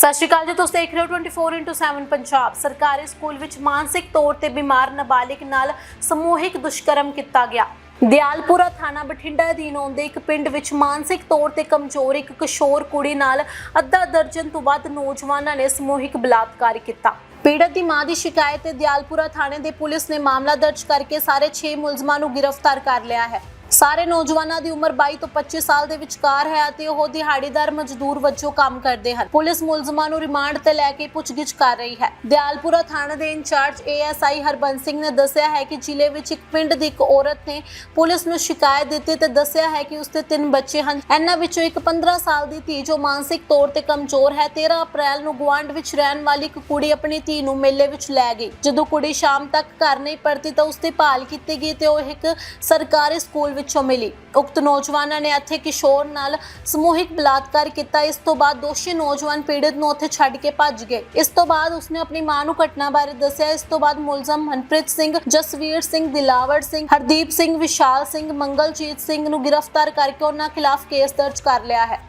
ਸਤਿ ਸ਼੍ਰੀ ਅਕਾਲ ਜੀ, ਤੁਸੀਂ ਦੇਖ ਰਹੇ ਹੋ 24x7 ਪੰਜਾਬ। ਸਰਕਾਰੀ ਸਕੂਲ ਵਿੱਚ ਮਾਨਸਿਕ ਤੌਰ ਤੇ ਬਿਮਾਰ ਨਾਬਾਲਿਗ ਨਾਲ ਸਮੂਹਿਕ ਦੁਸ਼ਕਰਮ ਕੀਤਾ ਗਿਆ। ਦਿਆਲਪੁਰਾ ਥਾਣਾ ਬਠਿੰਡਾ ਅਧੀਨ ਆਉਂਦੇ ਇੱਕ ਪਿੰਡ ਵਿੱਚ ਮਾਨਸਿਕ ਤੌਰ ਤੇ ਕਮਜ਼ੋਰ ਇੱਕ ਕਿਸ਼ੋਰ ਕੁੜੀ ਨਾਲ ਅੱਧਾ ਦਰਜਨ ਤੋਂ ਵੱਧ ਨੌਜਵਾਨਾਂ ਨੇ ਸਮੂਹਿਕ ਬਲਾਤਕਾਰ ਕੀਤਾ। ਪੀੜਤ ਦੀ ਮਾਂ ਦੀ ਸ਼ਿਕਾਇਤ ਤੇ ਦਿਆਲਪੁਰਾ ਥਾਣੇ ਦੇ ਪੁਲਿਸ ਨੇ ਮਾਮਲਾ ਦਰਜ ਕਰਕੇ ਸਾਰੇ 6 ਮੁਲਜ਼ਮਾਂ ਨੂੰ ਗ੍ਰਿਫਤਾਰ ਕਰ ਲਿਆ ਹੈ। ਸਾਰੇ ਨੌਜਵਾਨਾਂ ਦੀ ਉਮਰ 22 ਤੋਂ 25 ਸਾਲ ਦੇ ਵਿਚਕਾਰ ਹੈ ਅਤੇ ਉਹ ਦਿਹਾੜੀਦਾਰ ਮਜ਼ਦੂਰ ਵਜੋਂ ਕੰਮ ਕਰਦੇ ਹਨ। ਪੁਲਿਸ ਮੁਲਜ਼ਮਾਂ ਨੂੰ ਰਿਮਾਂਡ ਤੇ ਲੈ ਕੇ ਪੁੱਛਗਿੱਛ ਕਰ ਰਹੀ ਹੈ। ਦਿਆਲਪੁਰਾ ਥਾਣਾ ਦੇ ਇੰਚਾਰਜ ਏਐਸਆਈ ਹਰਬੰਸ ਸਿੰਘ ਨੇ ਦੱਸਿਆ ਹੈ ਕਿ ਜ਼ਿਲ੍ਹੇ ਵਿੱਚ ਇੱਕ ਪਿੰਡ ਦੀ ਇੱਕ ਔਰਤ ਨੇ ਪੁਲਿਸ ਨੂੰ ਸ਼ਿਕਾਇਤ ਦਿੱਤੀ ਤੇ ਦੱਸਿਆ ਹੈ ਕਿ ਉਸਦੇ ਤਿੰਨ ਬੱਚੇ ਹਨ। ਇਹਨਾਂ ਵਿੱਚੋਂ ਇੱਕ 15 ਸਾਲ ਦੀ ਧੀ ਜੋ ਮਾਨਸਿਕ ਤੌਰ ਤੇ ਕਮਜ਼ੋਰ ਹੈ 13 ਅਪ੍ਰੈਲ ਨੂੰ ਗੁਆਂਢ ਵਿੱਚ ਰਹਿਣ ਵਾਲੀ ਇੱਕ ਕੁੜੀ ਆਪਣੀ ਧੀ ਨੂੰ ਮੇਲੇ ਵਿੱਚ ਲੈ ਗਈ। ਜਦੋਂ ਕੁੜੀ ਸ਼ਾਮ ਤੱਕ ਘਰ ਨਹੀਂ ਪਰਤੀ ਤਾਂ ਉਸਦੀ ਭਾਲ ਕੀਤੀ ਗਈ ਤੇ ਉਹ ਇੱਕ ਸਰਕਾਰੀ ਸਕੂਲ ਵਿੱਚ ਮਿਲੀ। ਉਕਤ ਨੌਜਵਾਨਾਂ ਨੇ ਇੱਥੇ ਕਿਸ਼ੋਰ ਨਾਲ ਸਮੂਹਿਕ ਬਲਾਤਕਾਰ ਕੀਤਾ। ਇਸ ਤੋਂ ਬਾਅਦ ਦੋਸ਼ੀ ਨੌਜਵਾਨ ਪੀੜਤ ਨੂੰ ਉੱਥੇ ਛੱਡ ਕੇ ਭੱਜ ਗਏ। ਇਸ ਤੋਂ ਬਾਅਦ ਉਸਨੇ ਆਪਣੀ ਮਾਂ ਨੂੰ ਘਟਨਾ ਬਾਰੇ ਦੱਸਿਆ। ਇਸ ਤੋਂ ਬਾਅਦ ਮੁਲਜ਼ਮ ਮਨਪ੍ਰੀਤ ਸਿੰਘ, ਜਸਵੀਰ ਸਿੰਘ, ਦਿਲਾਵਰ ਸਿੰਘ, ਹਰਦੀਪ ਸਿੰਘ, ਵਿਸ਼ਾਲ ਸਿੰਘ, ਮੰਗਲਜੀਤ ਸਿੰਘ ਨੂੰ ਗ੍ਰਿਫਤਾਰ ਕਰਕੇ ਉਹਨਾਂ ਖਿਲਾਫ ਕੇਸ ਦਰਜ ਕਰ ਲਿਆ ਹੈ।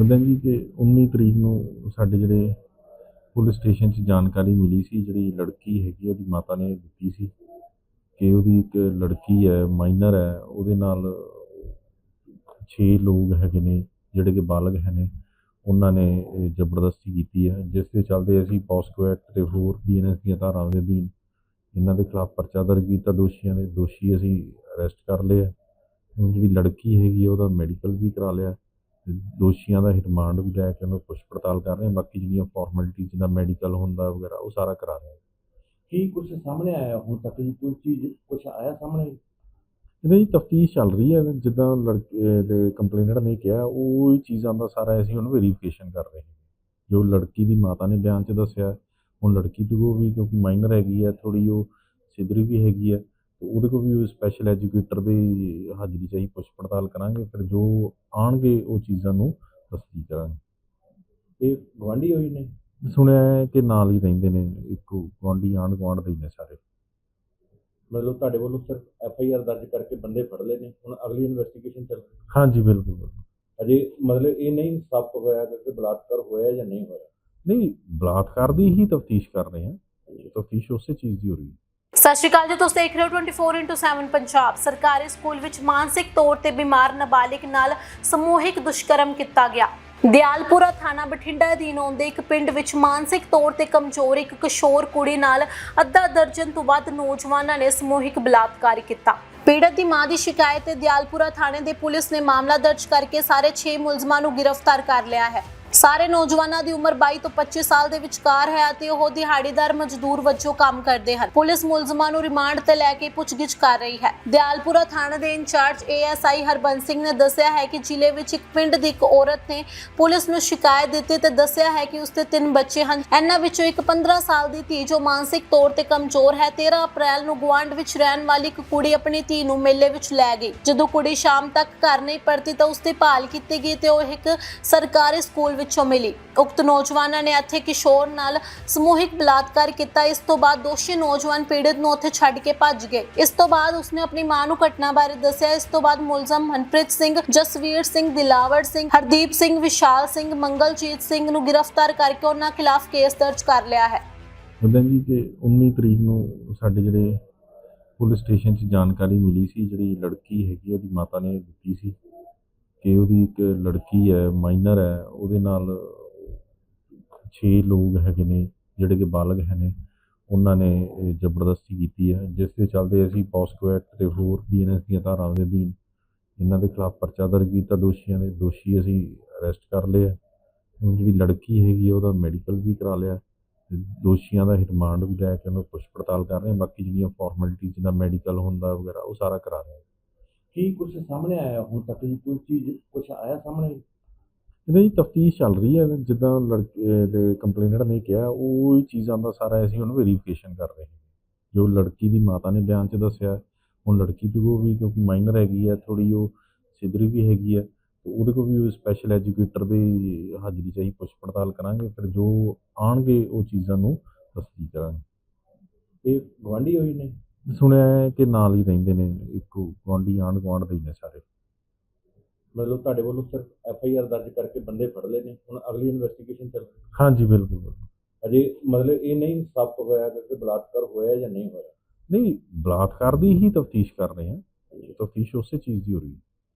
ਉਦੋਂ ਜੀ ਕਿ 19 ਤਰੀਕ ਨੂੰ ਸਾਡੇ ਜਿਹੜੇ ਪੁਲਿਸ ਸਟੇਸ਼ਨ 'ਚ ਜਾਣਕਾਰੀ ਮਿਲੀ ਸੀ। ਜਿਹੜੀ ਲੜਕੀ ਹੈਗੀ ਉਹਦੀ ਮਾਤਾ ਨੇ ਦਿੱਤੀ ਸੀ। ਕਿ ਉਹਦੀ ਇੱਕ ਲੜਕੀ ਹੈ ਮਾਈਨਰ ਹੈ, ਉਹਦੇ ਨਾਲ ਛੇ ਲੋਕ ਹੈਗੇ ਨੇ, ਜਿਹੜੇ ਕਿ ਬਾਲਗ ਹੈ ਨੇ, ਉਹਨਾਂ ਨੇ ਇਹ ਜ਼ਬਰਦਸਤੀ ਕੀਤੀ ਹੈ, ਜਿਸ ਦੇ ਚੱਲਦੇ ਅਸੀਂ ਪੋਸਕੋ ਐਕਟ ਤੇ ਹੋਰ ਬੀਐਨਐਸ ਦੀਆਂ ਧਾਰਾਵਾਂ ਦੇ ਅਧੀਨ ਇਹਨਾਂ ਦੇ ਖਿਲਾਫ ਪਰਚਾ ਦਰਜ ਕੀਤਾ, ਦੋਸ਼ੀਆਂ ਦੇ, ਦੋਸ਼ੀ ਅਸੀਂ ਅਰੈਸਟ ਕਰ ਲਏ ਆ ਹੁਣ ਜਿਹੜੀ ਲੜਕੀ ਹੈਗੀ ਉਹਦਾ ਮੈਡੀਕਲ ਵੀ ਕਰਾ ਲਿਆ। ਤੇ ਦੋਸ਼ੀਆਂ ਦਾ ਰਿਮਾਂਡ ਵੀ ਲੈ ਕੇ ਉਹਨੂੰ ਪੁੱਛ ਪੜਤਾਲ ਕਰ ਰਹੇ ਹਾਂ ਬਾਕੀ ਜਿਹੜੀਆਂ ਫਾਰਮੈਲਿਟੀ ਜਿੱਦਾਂ ਮੈਡੀਕਲ ਹੁੰਦਾ ਵਗੈਰਾ, ਉਹ ਸਾਰਾ ਕਰਾ ਰਹੇ ਕੀ ਕੁਝ ਸਾਹਮਣੇ ਆਇਆ ਹੁਣ ਤੱਕ ਜੀ ਕੋਈ ਚੀਜ਼ ਕੁਝ ਆਇਆ ਸਾਹਮਣੇ? ਇਹਦੀ ਤਫਤੀਸ਼ ਚੱਲ ਰਹੀ ਹੈ ਜਿੱਦਾਂ ਲੜਕੇ ਦੇ ਕੰਪਲੇਨਰ ਨੇ ਕਿਹਾ ਉਹ ਹੀ ਚੀਜ਼ਾਂ ਦਾ ਸਾਰਾ ਅਸੀਂ ਹੁਣ ਵੈਰੀਫਿਕੇਸ਼ਨ ਕਰ ਰਹੇ ਹਾਂ। ਜੋ ਲੜਕੀ ਦੀ ਮਾਤਾ ਨੇ ਬਿਆਨ 'ਚ ਦੱਸਿਆ ਹੁਣ ਲੜਕੀ ਤੋਂ ਉਹ ਵੀ ਕਿਉਂਕਿ ਮਾਈਨਰ ਹੈਗੀ ਹੈ ਥੋੜੀ ਉਹ ਸਿੱਧਰੀ ਵੀ ਹੈਗੀ ਤੇ ਉਹਦੇ ਕੋਲ ਵੀ ਸਪੈਸ਼ਲ ਐਜੂਕੇਟਰ ਦੀ ਹਾਜ਼ਰੀ ਚਾਹੀ ਪੁੱਛ ਪੜਤਾਲ ਕਰਾਂਗੇ ਫਿਰ ਜੋ ਆਣਗੇ ਉਹ ਚੀਜ਼ਾਂ ਨੂੰ ਤਸਦੀਕ ਕਰਾਂਗੇ। ਇਹ ਗਵਾਂਢੀ ਹੋਈ ਨੇ? ਸੁਣਿਆ ਹੈ ਕਿ ਨਾਲ ਹੀ ਰਹਿੰਦੇ ਨੇ ਇੱਕ ਗੁਆਂਢੀ ਆਂਢ ਗੁਆਂਢ ਦੇ ਹੀ ਨੇ ਸਾਰੇ। ਮਤਲਬ ਤੁਹਾਡੇ ਵੱਲੋਂ ਸਿਰਫ ਐਫ ਆਈ ਆਰ ਦਰਜ ਕਰਕੇ ਬੰਦੇ ਫੜ ਲਏ ਨੇ ਹੁਣ ਅਗਲੀ ਇਨਵੈਸਟੀਗੇਸ਼ਨ ਚੱਲ ਰਹੀ ਹੈ। ਹਾਂਜੀ ਬਿਲਕੁਲ ਬਿਲਕੁਲ। ਅਜੇ ਮਤਲਬ ਇਹ ਨਹੀਂ ਸਾਬਤ ਹੋਇਆ ਕਿ ਬਲਾਤਕਾਰ ਹੋਇਆ ਜਾਂ ਨਹੀਂ ਹੋਇਆ? ਨਹੀਂ ਬਲਾਤਕਾਰ ਦੀ ਹੀ ਤਫਤੀਸ਼ ਕਰ ਰਹੇ ਹਾਂ। ਤਫਤੀਸ਼ ਉਸੇ ਚੀਜ਼ ਦੀ ਹੋ ਰਹੀ ਹੈ। ਸਤਿ ਸ਼੍ਰੀ ਅਕਾਲ ਜੀ ਤੁਸੀਂ ਦੇਖ ਰਹੇ ਹੋ 24x7 ਪੰਜਾਬ। ਸਰਕਾਰੀ ਸਕੂਲ ਵਿੱਚ ਮਾਨਸਿਕ ਤੌਰ ਤੇ ਬਿਮਾਰ ਨਾਬਾਲਿਗ ਨਾਲ ਸਮੂਹਿਕ ਦੁਸ਼ਕਰਮ ਕੀਤਾ ਗਿਆ। ਦਿਆਲਪੁਰਾ ਥਾਣਾ ਬਠਿੰਡਾ ਅਧੀਨ ਆਉਂਦੇ ਇੱਕ ਪਿੰਡ ਵਿੱਚ ਮਾਨਸਿਕ ਤੌਰ ਤੇ ਕਮਜ਼ੋਰ ਇੱਕ ਕਿਸ਼ੋਰ ਕੁੜੀ ਨਾਲ ਅੱਧਾ ਦਰਜਨ ਤੋਂ ਵੱਧ ਨੌਜਵਾਨਾਂ ਨੇ ਸਮੂਹਿਕ ਬਲਾਤਕਾਰ ਕੀਤਾ। ਪੀੜਤ ਦੀ ਮਾਂ ਦੀ ਸ਼ਿਕਾਇਤ ਤੇ ਦਿਆਲਪੁਰਾ ਥਾਣੇ ਦੇ ਪੁਲਿਸ ਨੇ ਮਾਮਲਾ ਦਰਜ ਕਰਕੇ ਸਾਰੇ 6 ਮੁਲਜ਼ਮਾਂ ਨੂੰ ਗ੍ਰਿਫਤਾਰ ਕਰ ਲਿਆ ਹੈ। ਸਾਰੇ ਨੌਜਵਾਨਾਂ ਦੀ ਉਮਰ 22 ਤੋਂ 25 ਸਾਲ ਦੇ ਵਿਚਕਾਰ ਹੈ ਅਤੇ ਉਹ ਦਿਹਾੜੀਦਾਰ ਮਜ਼ਦੂਰ ਵਜੋਂ ਕੰਮ ਕਰਦੇ ਹਨ। ਪੁਲਿਸ ਮੁਲਜ਼ਮਾਂ ਨੂੰ ਰਿਮਾਂਡ ਤੇ ਲੈ ਕੇ ਪੁੱਛਗਿੱਛ ਕਰ ਰਹੀ ਹੈ। ਦਿਆਲਪੁਰਾ ਥਾਣੇ ਦੇ ਇੰਚਾਰਜ ਏਐਸਆਈ ਹਰਬੰਸ ਸਿੰਘ ਨੇ ਦੱਸਿਆ ਹੈ ਕਿ ਜ਼ਿਲ੍ਹੇ ਵਿੱਚ ਇੱਕ ਪਿੰਡ ਦੀ ਇੱਕ ਔਰਤ ਨੇ ਪੁਲਿਸ ਨੂੰ ਸ਼ਿਕਾਇਤ ਦਿੱਤੀ ਤੇ ਦੱਸਿਆ ਹੈ ਕਿ ਉਸਦੇ ਤਿੰਨ ਬੱਚੇ ਹਨ। ਇਹਨਾਂ ਵਿੱਚੋਂ ਇੱਕ 15 ਸਾਲ ਦੀ ਧੀ ਜੋ ਮਾਨਸਿਕ ਤੌਰ ਤੇ ਕਮਜ਼ੋਰ ਹੈ 13 ਅਪ੍ਰੈਲ ਨੂੰ ਗੁਆਂਢ ਵਿੱਚ ਰਹਿਣ ਵਾਲੀ ਇੱਕ ਕੁੜੀ ਆਪਣੀ ਧੀ ਨੂੰ ਮੇਲੇ ਵਿੱਚ ਲੈ ਗਈ। ਜਦੋਂ ਕੁੜੀ ਸ਼ਾਮ ਤੱਕ ਘਰ ਨਹੀਂ ਪਰਤੀ ਤਾਂ ਉਸ ਉਸਦੀ ਭਾਲ ਕੀਤੀ ਗਈ ਤੇ ਉਹ ਇੱਕ ਸਰਕਾਰੀ ਸਕੂਲ ਵਿੱਚੋਂ ਮਿਲੀ। ਉਕਤ ਨੌਜਵਾਨਾਂ ਨੇ ਇੱਥੇ ਕਿਸ਼ੋਰ ਨਾਲ ਸਮੂਹਿਕ ਬਲਾਤਕਾਰ ਕੀਤਾ। ਇਸ ਤੋਂ ਬਾਅਦ ਦੋਸ਼ੀ ਨੌਜਵਾਨ ਪੀੜਤ ਨੂੰ ਉੱਥੇ ਛੱਡ ਕੇ ਭੱਜ ਗਏ। ਇਸ ਤੋਂ ਬਾਅਦ ਉਸਨੇ ਆਪਣੀ ਮਾਂ ਨੂੰ ਘਟਨਾ ਬਾਰੇ ਦੱਸਿਆ। ਇਸ ਤੋਂ ਬਾਅਦ ਮੁਲਜ਼ਮ ਮਨਪ੍ਰੀਤ ਸਿੰਘ, ਜਸਵੀਰ ਸਿੰਘ ਦਿਲਾਵਰ ਸਿੰਘ, ਹਰਦੀਪ ਸਿੰਘ, ਵਿਸ਼ਾਲ ਸਿੰਘ, ਮੰਗਲਜੀਤ ਸਿੰਘ ਨੂੰ ਗ੍ਰਿਫਤਾਰ ਕਰਕੇ ਉਹਨਾਂ ਖਿਲਾਫ ਕੇਸ ਦਰਜ ਕਰ ਲਿਆ ਹੈ। ਉਦੋਂ ਜੀ ਕਿ 19 ਤਰੀਕ ਨੂੰ ਸਾਡੇ ਜਿਹੜੇ ਪੁਲਿਸ ਸਟੇਸ਼ਨ 'ਚ ਜਾਣਕਾਰੀ ਮਿਲੀ ਸੀ। ਜਿਹੜੀ ਲੜਕੀ ਹੈਗੀ, ਉਹਦੀ ਮਾਤਾ ਨੇ ਦਿੱਤੀ ਸੀ। ਕਿ ਉਹਦੀ ਇੱਕ ਲੜਕੀ ਹੈ ਮਾਈਨਰ ਹੈ ਉਹਦੇ ਨਾਲ ਛੇ ਲੋਕ ਹੈਗੇ ਨੇ ਜਿਹੜੇ ਕਿ ਬਾਲਗ ਹੈ ਨੇ ਉਹਨਾਂ ਨੇ ਜ਼ਬਰਦਸਤੀ ਕੀਤੀ ਹੈ ਜਿਸ ਦੇ ਚੱਲਦੇ ਅਸੀਂ ਪੋਸਕੋ ਐਕਟ ਤੇ ਹੋਰ ਬੀਐਨਐਸ ਦੀਆਂ ਧਾਰਾਵਾਂ ਦੇ ਅਧੀਨ ਇਹਨਾਂ ਦੇ ਖਿਲਾਫ ਪਰਚਾ ਦਰਜ ਕੀਤਾ ਦੋਸ਼ੀਆਂ ਦੇ ਦੋਸ਼ੀ ਅਸੀਂ ਅਰੈਸਟ ਕਰ ਲਏ ਆ ਹੁਣ ਜਿਹੜੀ ਲੜਕੀ ਹੈਗੀ ਆ, ਉਹਦਾ ਮੈਡੀਕਲ ਵੀ ਕਰਾ ਲਿਆ ਦੋਸ਼ੀਆਂ ਦਾ ਰਿਮਾਂਡ ਵੀ ਲੈ ਕੇ ਉਹਨੂੰ ਪੁੱਛ ਪੜਤਾਲ ਕਰ ਰਹੇ ਬਾਕੀ ਜਿਹੜੀਆਂ ਫਾਰਮੈਲਿਟੀ ਜਿੱਦਾਂ ਮੈਡੀਕਲ ਹੁੰਦਾ ਵਗੈਰਾ ਉਹ ਸਾਰਾ ਕਰਾ ਰਹੇ ਕੀ ਕੁਝ ਸਾਹਮਣੇ ਆਇਆ ਹੁਣ ਤੱਕ ਜੀ? ਕੋਈ ਚੀਜ਼ ਕੁਝ ਆਇਆ ਸਾਹਮਣੇ? ਇਹਦੀ ਤਫਤੀਸ਼ ਚੱਲ ਰਹੀ ਹੈ। ਜਿੱਦਾਂ ਲੜਕੇ ਦੇ ਕੰਪਲੇਨਰ ਨੇ ਕਿਹਾ ਉਹ ਹੀ ਚੀਜ਼ਾਂ ਦਾ ਸਾਰਾ ਅਸੀਂ ਹੁਣ ਵੈਰੀਫਿਕੇਸ਼ਨ ਕਰ ਰਹੇ ਹਾਂ। ਜੋ ਲੜਕੀ ਦੀ ਮਾਤਾ ਨੇ ਬਿਆਨ 'ਚ ਦੱਸਿਆ ਹੁਣ ਲੜਕੀ ਤੋਂ ਵੀ ਕਿਉਂਕਿ ਮਾਈਨਰ ਹੈਗੀ ਹੈ ਥੋੜੀ ਉਹ ਸਿੱਧਰੀ ਵੀ ਹੈਗੀ ਹੈ ਤੇ ਉਹਦੇ ਕੋਲ ਵੀ ਸਪੈਸ਼ਲ ਐਜੂਕੇਟਰ ਦੀ ਹਾਜ਼ਰੀ ਚਾਹੀ ਪੁੱਛ ਪੜਤਾਲ ਕਰਾਂਗੇ ਫਿਰ ਜੋ ਆਣਗੇ ਉਹ ਚੀਜ਼ਾਂ ਨੂੰ ਤਸਦੀਕ ਕਰਾਂਗੇ। ਇਹ ਗਵਾਂਢੀ ਹੋਈ ਨੇ? ਸੁਣਿਆ ਹੈ ਕਿ ਨਾਲ ਹੀ ਰਹਿੰਦੇ ਨੇ ਇੱਕ ਗੁਆਂਢੀ ਆਂਢ ਗੁਆਂਢ ਦੇ ਹੀ ਨੇ ਸਾਰੇ। ਮਤਲਬ ਤੁਹਾਡੇ ਵੱਲੋਂ ਸਿਰਫ ਐਫ ਆਈ ਆਰ ਦਰਜ ਕਰਕੇ ਬੰਦੇ ਫੜ ਲਏ ਨੇ ਹੁਣ ਅਗਲੀ ਇਨਵੈਸਟੀਗੇਸ਼ਨ ਚੱਲ ਰਹੀ ਹਾਂਜੀ ਬਿਲਕੁਲ ਬਿਲਕੁਲ। ਅਜੇ ਮਤਲਬ ਇਹ ਨਹੀਂ ਸਾਬਤ ਹੋਇਆ ਕਿ ਬਲਾਤਕਾਰ ਹੋਇਆ ਜਾਂ ਨਹੀਂ ਹੋਇਆ। ਨਹੀਂ ਬਲਾਤਕਾਰ ਦੀ ਹੀ ਤਫਤੀਸ਼ ਕਰ ਰਹੇ ਹਾਂ। ਤਫਤੀਸ਼ ਉਸੇ ਚੀਜ਼ ਦੀ ਹੋ ਰਹੀ ਹੈ।